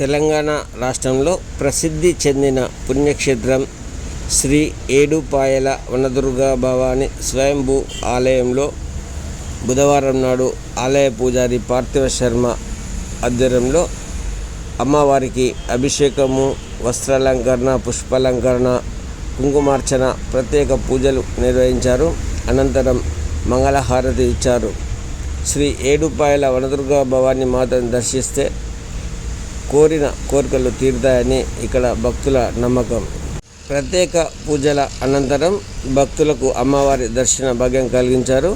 తెలంగాణ రాష్ట్రంలో ప్రసిద్ధి చెందిన పుణ్యక్షేత్రం శ్రీ ఏడుపాయల వనదుర్గా భవాని స్వయంభూ ఆలయంలో బుధవారం నాడు ఆలయ పూజారి పార్థివ శర్మ ఆధ్వర్యంలో అమ్మవారికి అభిషేకము వస్త్రాలంకరణ పుష్పాలంకరణ కుంకుమార్చన ప్రత్యేక పూజలు నిర్వహించారు. అనంతరం మంగళహారతి ఇచ్చారు. శ్రీ ఏడుపాయల వనదుర్గా భవాని మాతను దర్శిస్తే కోరిన కోరికలు తీరుతాయని ఇక్కడ భక్తుల నమ్మకం. ప్రత్యేక పూజల అనంతరం భక్తులకు అమ్మవారి దర్శన భాగ్యం కలిగించారు.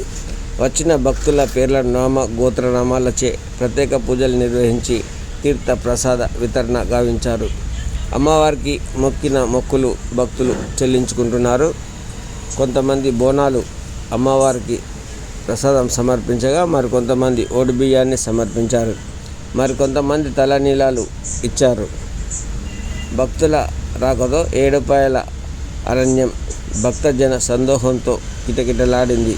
వచ్చిన భక్తుల పేర్ల నామ గోత్రనామాలచే ప్రత్యేక పూజలు నిర్వహించి తీర్థ ప్రసాద వితరణ గావించారు. అమ్మవారికి మొక్కిన మొక్కులు భక్తులు చెల్లించుకుంటున్నారు. కొంతమంది బోనాలు అమ్మవారికి ప్రసాదం సమర్పించగా మరికొంతమంది ఓడి బియ్యాన్ని సమర్పించారు. మరికొంతమంది తలనీలాలు ఇచ్చారు. భక్తుల రాకతో ఏడుపాయల అరణ్యం భక్తజన సందోహంతో కిటకిటలాడింది.